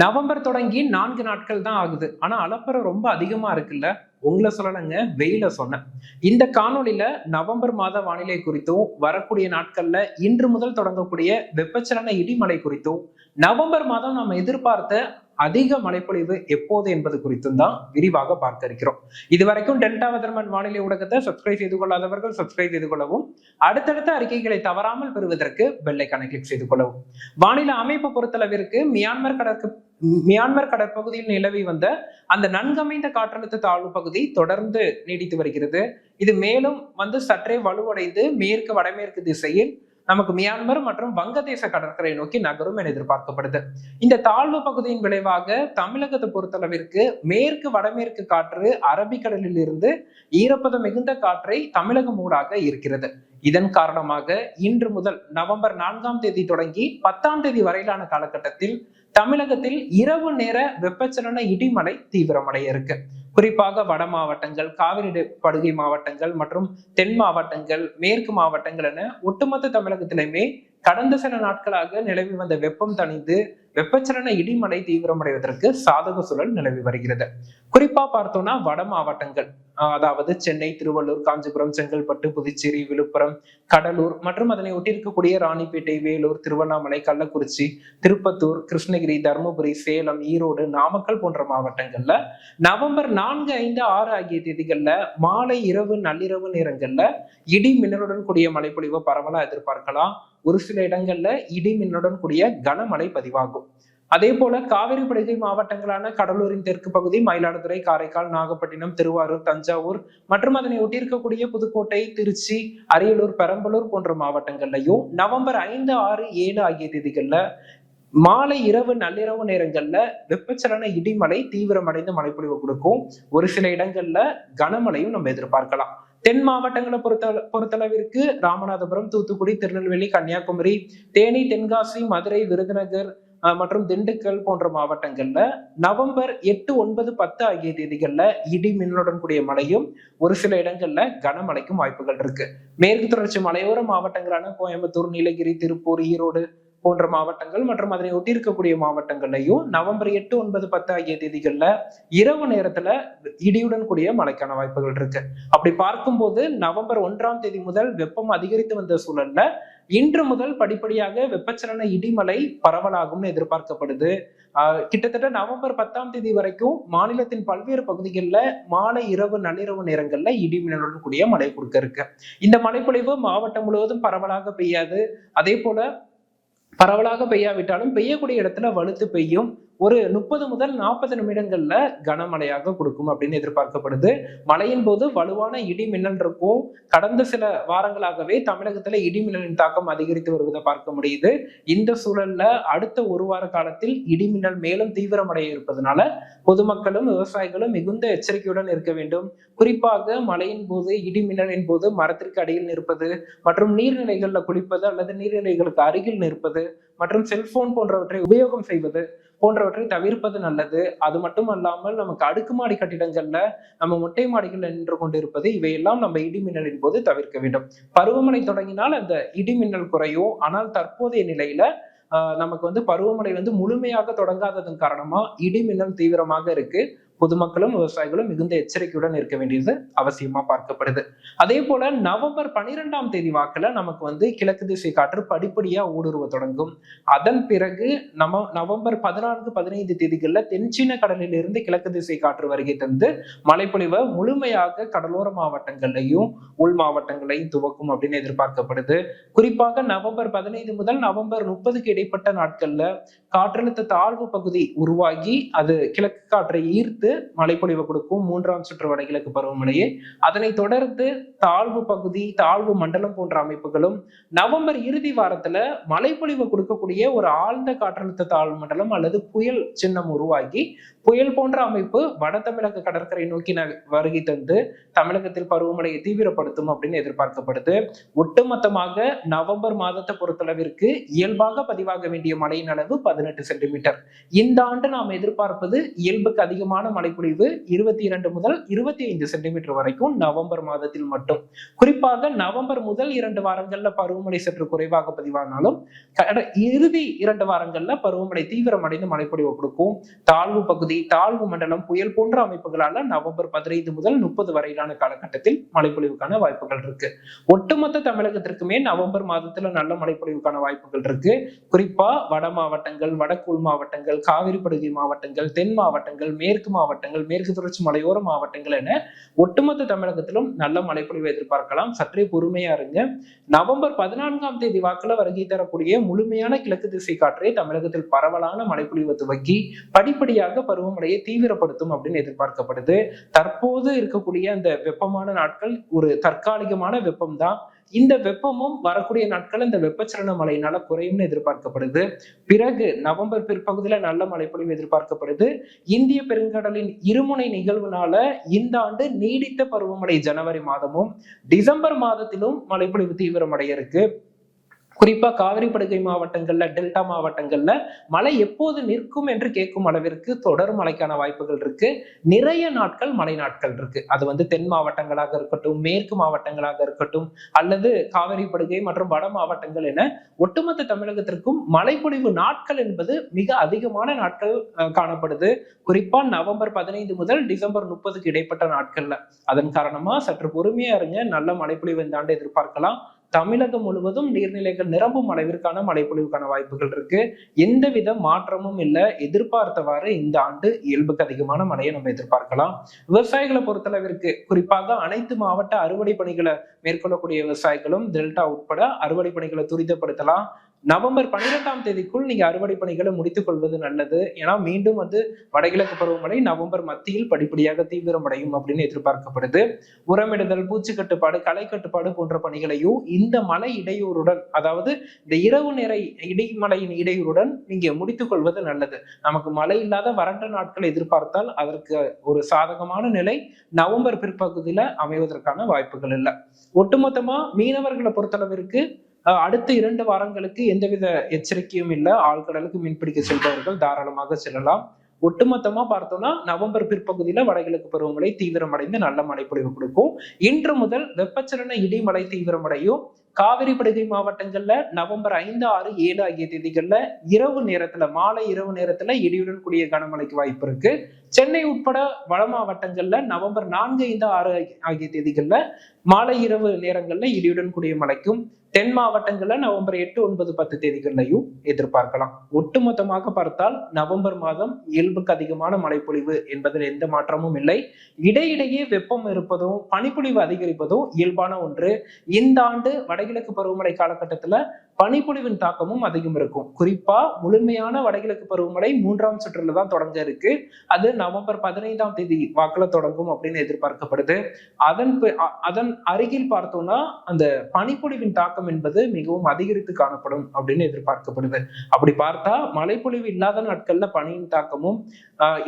November தொடங்கி நான்கு நாட்கள் தான் ஆகுது. ஆனா அலப்பறம் ரொம்ப அதிகமா இருக்குல்ல? உங்களை சொல்லலைங்க வெயில சொன்னேன். இந்த காணொளியில நவம்பர் மாத வானிலை குறித்தும் வரக்கூடிய நாட்கள்ல இன்று முதல் தொடங்கக்கூடிய வெப்பச்சலன இடிமலை குறித்தும் நவம்பர் மாதம் நாம் எதிர்பார்த்த அதிக மழைப்பொழிவு எப்போது என்பது குறித்தும் தான் விரிவாக பார்க்க இருக்கிறோம். இதுவரைக்கும் டெல்டா வதர்மன் வானிலை ஊடகத்தை சப்ஸ்கிரைப் செய்து கொள்ளாதவர்கள் சப்ஸ்கிரைப் செய்து கொள்ளவும் அடுத்தடுத்த அறிக்கைகளை தவறாமல் பெறுவதற்கு பெல்லைக்கான கிளிக் செய்து கொள்ளவும். வானிலை அமைப்பு பொறுத்தளவிற்கு மியான்மர் கடற்கு மியான்மர் கடற்பகுதியில் நிலவி வந்த அந்த நன்கமைந்த காற்றழுத்த தாழ்வு பகுதி தொடர்ந்து நீடித்து வருகிறது. இது மேலும் வந்து சற்றே வலுவடைந்து மேற்கு வடமேற்கு திசையில் நமக்கு மியான்மர் மற்றும் வங்கதேச கடற்கரை நோக்கி நகரும் என எதிர்பார்க்கப்படுது. இந்த தாழ்வு பகுதியின் விளைவாக தமிழகத்தை பொறுத்தளவிற்கு மேற்கு வடமேற்கு காற்று அரபிக்கடலில் இருந்து ஈரப்பதம் மிகுந்த காற்றை தமிழகம் ஊடாக இருக்கிறது இதன் காரணமாக இன்று முதல் நவம்பர் நான்காம் தேதி தொடங்கி பத்தாம் தேதி வரையிலான காலகட்டத்தில் தமிழகத்தில் இரவு நேர வெப்பச்சலன இடிமலை தீவிரமடைய இருக்கு குறிப்பாக வட மாவட்டங்கள் காவிரி படுகை மாவட்டங்கள் மற்றும் தென் மாவட்டங்கள் மேற்கு மாவட்டங்கள் என ஒட்டுமொத்த தமிழகத்திலுமே கடந்த சில நாட்களாக நிலவி வந்த வெப்பம் தணிந்து வெப்பச்சலன இடிமலை தீவிரமடைவதற்கு சாதக சூழல் நிலவி வருகிறது. குறிப்பா பார்த்தோம்னா வட மாவட்டங்கள் அதாவது சென்னை திருவள்ளூர் காஞ்சிபுரம் செங்கல்பட்டு புதுச்சேரி விழுப்புரம் கடலூர் மற்றும் அதனை ஒட்டியிருக்கக்கூடிய ராணிப்பேட்டை வேலூர் திருவண்ணாமலை கள்ளக்குறிச்சி திருப்பத்தூர் கிருஷ்ணகிரி தருமபுரி சேலம் ஈரோடு நாமக்கல் போன்ற மாவட்டங்கள்ல நவம்பர் நான்கு ஐந்து ஆறு ஆகிய தேதிகள்ல மாலை இரவு நள்ளிரவு நேரங்கள்ல இடி மின்னலுடன் கூடிய மழைப்பொழிவை பரவலா எதிர்பார்க்கலாம். ஒரு சில இடங்கள்ல இடி மின்னலுடன் கூடிய கனமழை பதிவாகும். அதே போல காவிரி படுகை மாவட்டங்களான கடலூரின் தெற்கு பகுதி மயிலாடுதுறை காரைக்கால் நாகப்பட்டினம் திருவாரூர் தஞ்சாவூர் மற்றும் அதனை ஒட்டியிருக்கக்கூடிய புதுக்கோட்டை திருச்சி அரியலூர் பெரம்பலூர் போன்ற மாவட்டங்கள்லையும் நவம்பர் ஐந்து ஆறு ஏழு ஆகிய தேதிகள்ல மாலை இரவு நள்ளிரவு நேரங்கள்ல வெப்பச்சலன இடிமலை தீவிரமடைந்து மழைப்பொழிவு கொடுக்கும். ஒரு சில இடங்கள்ல கனமழையும் நம்ம எதிர்பார்க்கலாம். தென் மாவட்டங்களை பொறுத்த பொறுத்தளவிற்கு ராமநாதபுரம் தூத்துக்குடி திருநெல்வேலி கன்னியாகுமரி தேனி தென்காசி மதுரை விருதுநகர் மற்றும் திண்டுக்கல் போன்ற மாவட்டங்கள்ல நவம்பர் எட்டு ஒன்பது பத்து ஆகிய தேதிகள்ல இடி மின்னலுடன் கூடிய மழையும் ஒரு சில இடங்கள்ல கனமழைக்கும் வாய்ப்புகள் இருக்கு. மேற்கு தொடர்ச்சி மலையோர மாவட்டங்களான கோயம்புத்தூர் நீலகிரி திருப்பூர் ஈரோடு போன்ற மாவட்டங்கள் மற்றும் அதனை ஒட்டி இருக்கக்கூடிய மாவட்டங்கள்லையும் நவம்பர் எட்டு ஒன்பது பத்து ஆகிய தேதிகளில் இரவு நேரத்துல இடியுடன் கூடிய மழைக்கான வாய்ப்புகள் இருக்கு. அப்படி பார்க்கும்போது நவம்பர் ஒன்றாம் தேதி முதல் வெப்பம் அதிகரித்து வந்த சூழல்ல இன்று முதல் படிப்படியாக வெப்பச்சலன இடிமலை பரவலாகும்னு எதிர்பார்க்கப்படுது. கிட்டத்தட்ட நவம்பர் பத்தாம் தேதி வரைக்கும் மாநிலத்தின் பல்வேறு பகுதிகளில் மாலை இரவு நள்ளிரவு நேரங்களில் இடிமின்னலுடன் கூடிய மழை கொடுக்க இருக்கு. இந்த மழைப்பொழிவு மாவட்டம் முழுவதும் பரவலாக பெய்யாது. அதே போல பரவலாக பெய்யாவிட்டாலும் பெய்யக்கூடிய இடத்துல வலுத்து பெய்யும். ஒரு முப்பது முதல் நாற்பது நிமிடங்கள்ல கனமழையாக கொடுக்கும் அப்படின்னு எதிர்பார்க்கப்படுது. மழையின் போது வலுவான இடி மின்னல் இருக்கும். கடந்த சில வாரங்களாகவே தமிழகத்துல இடி மின்னலின் தாக்கம் அதிகரித்து வருவதை பார்க்க முடியுது. இந்த சூழல்ல அடுத்த ஒரு வார காலத்தில் இடி மின்னல் மேலும் தீவிரமடைய இருப்பதனால பொதுமக்களும் விவசாயிகளும் மிகுந்த எச்சரிக்கையுடன் இருக்க வேண்டும். குறிப்பாக மழையின் போது இடி மின்னலின் போது மரத்திற்கு அடியில் நிற்பது மற்றும் நீர்நிலைகள்ல குளிப்பது அல்லது நீர்நிலைகளுக்கு அருகில் நிற்பது மற்றும் செல்போன் போன்றவற்றை உபயோகம் செய்வது போன்றவற்றை தவிர்ப்பது நல்லது. அது மட்டும் அல்லாமல் நமக்கு அடுக்குமாடி கட்டிடங்கள்ல நம்ம மொட்டை மாடிகள் நின்று கொண்டிருப்பது இவையெல்லாம் நம்ம இடிமின்னலின் போது தவிர்க்க வேண்டும். பருவமழை தொடங்கினால் அந்த இடிமின்னல் குறையும். ஆனால் தற்போதைய நிலையில நமக்கு வந்து பருவமழை வந்து முழுமையாக தொடங்காததன் காரணமா இடிமின்னல் தீவிரமாக இருக்கு. பொதுமக்களும் விவசாயிகளும் மிகுந்த எச்சரிக்கையுடன் இருக்க வேண்டியது அவசியமா பார்க்கப்படுது. அதே போல நவம்பர் பனிரெண்டாம் தேதி வாக்குல நமக்கு வந்து கிழக்கு திசை காற்று படிப்படியா ஊடுருவ தொடங்கும். அதன் பிறகு நம்ம நவம்பர் பதினான்கு பதினைந்து தேதிகளில் தென்சீன கடலிலிருந்து கிழக்கு திசை காற்று வருகை தந்து மழைப்பொழிவை முழுமையாக கடலோர மாவட்டங்கள்லையும் உள் மாவட்டங்களையும் துவக்கும் அப்படின்னு எதிர்பார்க்கப்படுது. குறிப்பாக நவம்பர் பதினைந்து முதல் நவம்பர் முப்பதுக்கு இடைப்பட்ட நாட்கள்ல காற்றழுத்த தாழ்வு பகுதி உருவாகி அது கிழக்கு காற்றை ஈர்த்து மழைப்பொழிவு கொடுக்கும். மூன்றாம் சுற்று வடகிழக்கு பருவமழையே. அதனை தொடர்ந்து தாழ்வு பகுதி தாழ்வு மண்டலம் போன்ற அமைப்புகளும் நவம்பர் இறுதி வாரத்துல மழைப்பொழிவு கொடுக்கக்கூடிய ஒரு ஆழ்ந்த காற்றழுத்த தாழ்வு மண்டலம் அல்லது புயல் சின்னம் உருவாகி புயல் போன்ற அமைப்பு வட தமிழக கடற்கரை நோக்கி வருகை தந்து தமிழகத்தில் பருவமழையை தீவிரப்படுத்தும் அப்படின்னு எதிர்பார்க்கப்படுது. ஒட்டுமொத்தமாக நவம்பர் மாதத்தை பொறுத்தளவிற்கு இயல்பாக பதிவாக வேண்டிய மழையின் அளவு பதினெட்டு சென்டிமீட்டர். இந்த ஆண்டு நாம் எதிர்பார்ப்பது இயல்புக்கு அதிகமான மழைப்பொழிவு இருபத்தி இரண்டு முதல் இருபத்தி ஐந்து சென்டிமீட்டர் வரைக்கும் நவம்பர் மாதத்தில் மட்டும். குறிப்பாக நவம்பர் முதல் இரண்டு வாரங்கள்ல பருவமழை சற்று குறைவாக பதிவானாலும் இறுதி இரண்டு வாரங்கள்ல பருவமழை தீவிரமடைந்து மழைப்பொழிவு கொடுக்கும். தாழ்வு பகுதி பகுதி தாழ்வு மண்டலம் புயல் போன்ற அமைப்புகளால நவம்பர் பதினைந்து முதல் முப்பது வரையிலான காலகட்டத்தில் மழைப்பொழிவுக்கான வாய்ப்புகள் இருக்கு. ஒட்டுமொத்த தமிழகத்திற்குமே நவம்பர் மாதத்துல நல்ல மழைப்பொழிவுக்கான வாய்ப்புகள் இருக்கு. குறிப்பா வட மாவட்டங்கள் வடக்குள் மாவட்டங்கள் காவிரி படுகை மாவட்டங்கள் தென் மாவட்டங்கள் மேற்கு மாவட்டங்கள் மேற்கு தொடர்ச்சி மலையோர மாவட்டங்கள் என ஒட்டுமொத்த தமிழகத்திலும் நல்ல மழைப்பொழிவை எதிர்பார்க்கலாம். சற்றே பொறுமையா இருங்க. நவம்பர் பதினான்காம் தேதி வாக்குல வருகை தரக்கூடிய முழுமையான கிழக்கு திசை காற்றே தமிழகத்தில் பரவலான மழைப்பொழிவு துவக்கி படிப்படியாக பருவ பருவமழையை தீவிரப்படுத்தும் அப்படின்னு எதிர்பார்க்கப்படுது. தற்போது இருக்கக்கூடிய அந்த வெப்பமான நாட்கள் ஒரு தற்காலிகமான வெப்பம் தான் இந்த வெப்பமும் வரக்கூடிய நாட்கள் இந்த வெப்பச்சலன மழையினால குறையும்னு எதிர்பார்க்கப்படுது. பிறகு நவம்பர் பிற்பகுதியில நல்ல மழைப்பொழிவு எதிர்பார்க்கப்படுது. இந்திய பெருங்கடலின் இருமுனை நிகழ்வுனால இந்த ஆண்டு நீடித்த பருவமழை ஜனவரி மாதமும் டிசம்பர் மாதத்திலும் மழைப்பொழிவு தீவிரமடைய இருக்கு குறிப்பா காவிரி படுகை மாவட்டங்கள்ல டெல்டா மாவட்டங்கள்ல மழை எப்போது நிற்கும் என்று கேட்கும் அளவிற்கு தொடர் மழைக்கான வாய்ப்புகள் இருக்கு. நிறைய நாட்கள் மழை நாட்கள் இருக்கு. அது வந்து தென் மாவட்டங்களாக இருக்கட்டும் மேற்கு மாவட்டங்களாக இருக்கட்டும் அல்லது காவிரி படுகை மற்றும் வட மாவட்டங்கள் என ஒட்டுமொத்த தமிழகத்திற்கும் மழைப்பொழிவு நாட்கள் என்பது மிக அதிகமான நாட்கள் காணப்படுது. குறிப்பா நவம்பர் பதினைந்து முதல் டிசம்பர் முப்பதுக்கு இடைப்பட்ட நாட்கள்ல. அதன் காரணமா சற்று பொறுமையா இருங்க. நல்ல மழைப்பொழிவு இந்த ஆண்டு எதிர்பார்க்கலாம். தமிழகம் முழுவதும் நீர்நிலைகள் நிரம்பும் அளவிற்கான மழைப்பொழிவுக்கான வாய்ப்புகள் இருக்கு. எந்தவித மாற்றமும் இல்லை. எதிர்பார்த்தவாறு இந்த ஆண்டு இயல்புக்கு அதிகமான மழையை நம்ம எதிர்பார்க்கலாம். விவசாயிகளை பொறுத்தளவிற்கு குறிப்பாக அனைத்து மாவட்ட அறுவடை பணிகளை மேற்கொள்ளக்கூடிய விவசாயிகளும் டெல்டா உட்பட அறுவடை பணிகளை துரிதப்படுத்தலாம். நவம்பர் பன்னிரெண்டாம் தேதிக்குள் நீங்க அறுவடை பணிகளை முடித்துக் கொள்வது நல்லது. ஏன்னா மீண்டும் வந்து வடகிழக்கு பருவமழை நவம்பர் மத்தியில் படிப்படியாக தீவிரமடையும் அப்படின்னு எதிர்பார்க்கப்படுது. உரமிடுதல் பூச்சி கட்டுப்பாடு களை கட்டுப்பாடு போன்ற பணிகளையும் இந்த மழை இடையூறுடன் அதாவது இந்த இரவு நிறை இடைமலையின் இடையூறுடன் நீங்க முடித்துக் கொள்வது நல்லது. நமக்கு மழை இல்லாத வறண்ட நாட்கள் எதிர்பார்த்தால் அதற்கு ஒரு சாதகமான நிலை நவம்பர் பிற்பகுதியில அமைவதற்கான வாய்ப்புகள் இல்லை. ஒட்டுமொத்தமா மீனவர்களை பொறுத்தளவிற்கு அடுத்த இரண்டு வாரங்களுக்கு எந்தவித எச்சரிக்கையும் இல்லை. ஆழ்கடலுக்கு மீன்பிடிக்க செல்பவர்கள் தாராளமாக செல்லலாம். ஒட்டுமொத்தமா பார்த்தோம்னா நவம்பர் பிற்பகுதியில வடகிழக்கு பருவமழை தீவிரமடைந்து நல்ல மழைப்பொழிவு கொடுக்கும். இன்று முதல் வெப்பச்சலன இடிமலை தீவிரமடையும். காவிரி படுகை மாவட்டங்கள்ல நவம்பர் ஐந்து ஆறு ஏழு ஆகிய தேதிகள்ல இரவு நேரத்துல மாலை இரவு நேரத்துல இடியுடன் கூடிய கனமழைக்கு வாய்ப்பு இருக்கு. சென்னை உட்பட வட மாவட்டங்கள்ல நவம்பர் நான்கு ஐந்து ஆறு ஆகிய தேதிகள்ல மாலை இரவு நேரங்கள்ல இடியுடன் கூடிய மழைக்கும் தென் மாவட்டங்கள்ல நவம்பர் எட்டு ஒன்பது பத்து தேதிகள்லையும் எதிர்பார்க்கலாம். ஒட்டுமொத்தமாக பார்த்தால் நவம்பர் மாதம் இயல்புக்கு அதிகமான மழைப்பொழிவு என்பதில் எந்த மாற்றமும் இல்லை. இடையிடையே வெப்பம் இருப்பதும் பனிப்பொழிவு அதிகரிப்பதும் இயல்பான ஒன்று. இந்த ஆண்டு வட வடகிழக்கு பருவமழை காலகட்டத்துல பனிப்பொழிவின் தாக்கமும் அதிகம் இருக்கும். குறிப்பா முழுமையான வடகிழக்கு பருவமழை மூன்றாம் சுற்றுல தான் தொடங்க இருக்கு. அது நவம்பர் பதினைந்தாம் தேதி வாக்குல தொடங்கும் அப்படின்னு எதிர்பார்க்கப்படுது. அதன் அதன் அருகில் பார்த்தோம்னா அந்த பனிப்பொழிவின் தாக்கம் என்பது மிகவும் அதிகரித்து காணப்படும் அப்படின்னு எதிர்பார்க்கப்படுது. அப்படி பார்த்தா மழைப்பொழிவு இல்லாத நாட்கள்ல பனியின் தாக்கமும்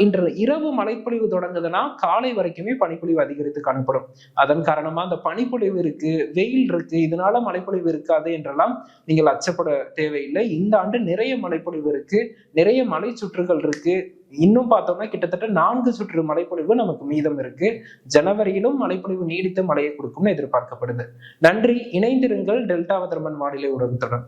இன்று இரவு மழைப்பொழிவு தொடங்குதுன்னா காலை வரைக்குமே பனிப்பொழிவு அதிகரித்து காணப்படும். அதன் காரணமா அந்த பனிப்பொழிவு இருக்கு வெயில் இருக்கு இதனால மழைப்பொழிவு இருக்காது என்றெல்லாம் நீங்கள் அச்சப்பட தேவையில்லை. இந்த ஆண்டு நிறைய மழைப்பொழிவு இருக்கு நிறைய மலை சுற்றுகள் இருக்கு. இன்னும் பார்த்தோம்னா கிட்டத்தட்ட நான்கு சுற்று மழைப்பொழிவு நமக்கு மீதம் இருக்கு. ஜனவரியிலும் மழைப்பொழிவு நீடித்த மழையை கொடுக்கும்னு எதிர்பார்க்கப்படுது. நன்றி இணைந்திருங்கள் டெல்டா வதர்மன் வானிலை உறவுத்துடன்